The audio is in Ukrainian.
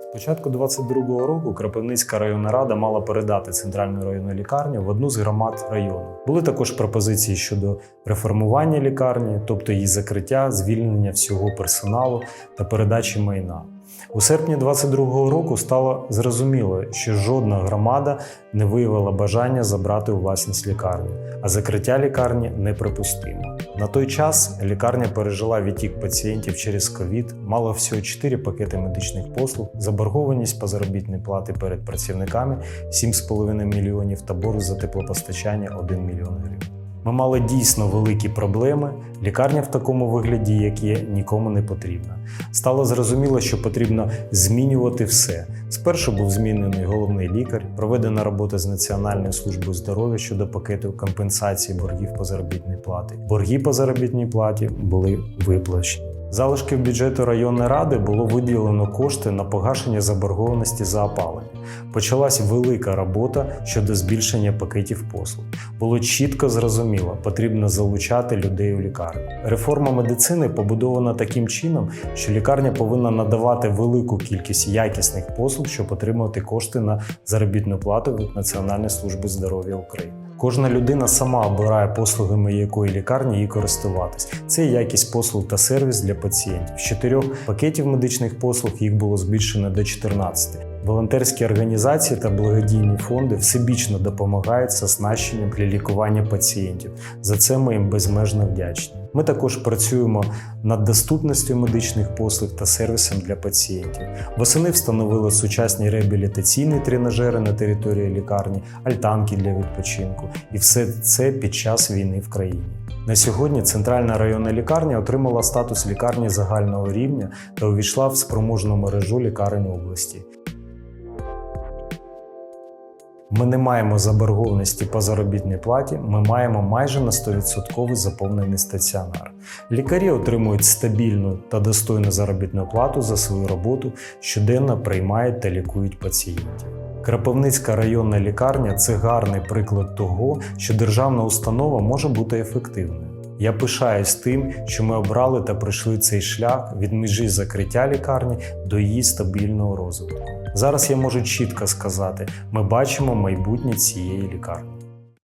З початку 22-го року Кропивницька районна рада мала передати центральну районну лікарню в одну з громад району. Були також пропозиції щодо реформування лікарні, тобто її закриття, звільнення всього персоналу та передачі майна. У серпні 22-го року стало зрозуміло, що жодна громада не виявила бажання забрати у власність лікарню, а закриття лікарні неприпустимо. На той час лікарня пережила відтік пацієнтів через ковід, мала всього 4 пакети медичних послуг, заборгованість по заробітній плати перед працівниками 7,5 мільйонів та борг за теплопостачання 1 мільйон гривень. Ми мали дійсно великі проблеми. Лікарня в такому вигляді, як є, нікому не потрібна. Стало зрозуміло, що потрібно змінювати все. Спершу був змінений головний лікар, проведена робота з Національною службою здоров'я щодо пакету компенсації боргів по заробітній платі. Борги по заробітній платі були виплачені. Залишки бюджету районної ради було виділено кошти на погашення заборгованості за опалення. Почалась велика робота щодо збільшення пакетів послуг. Було чітко зрозуміло, потрібно залучати людей у лікарню. Реформа медицини побудована таким чином, що лікарня повинна надавати велику кількість якісних послуг, щоб отримувати кошти на заробітну плату від Національної служби здоров'я України. Кожна людина сама обирає послугами якої лікарні їй користуватись. Це якість послуг та сервіс для пацієнтів. З чотирьох пакетів медичних послуг їх було збільшено до 14. Волонтерські організації та благодійні фонди всебічно допомагають з оснащенням для лікування пацієнтів. За це ми їм безмежно вдячні. Ми також працюємо над доступністю медичних послуг та сервісом для пацієнтів. Восени встановили сучасні реабілітаційні тренажери на території лікарні, альтанки для відпочинку, і все це під час війни в країні. На сьогодні центральна районна лікарня отримала статус лікарні загального рівня та увійшла в спроможну мережу лікарень області. Ми не маємо заборгованості по заробітній платі, ми маємо майже на 100% заповнений стаціонар. Лікарі отримують стабільну та достойну заробітну плату за свою роботу, щоденно приймають та лікують пацієнтів. Крапивницька районна лікарня це гарний приклад того, що державна установа може бути ефективною. Я пишаюсь тим, що ми обрали та пройшли цей шлях від межі закриття лікарні до її стабільного розвитку. Зараз я можу чітко сказати: ми бачимо майбутнє цієї лікарні.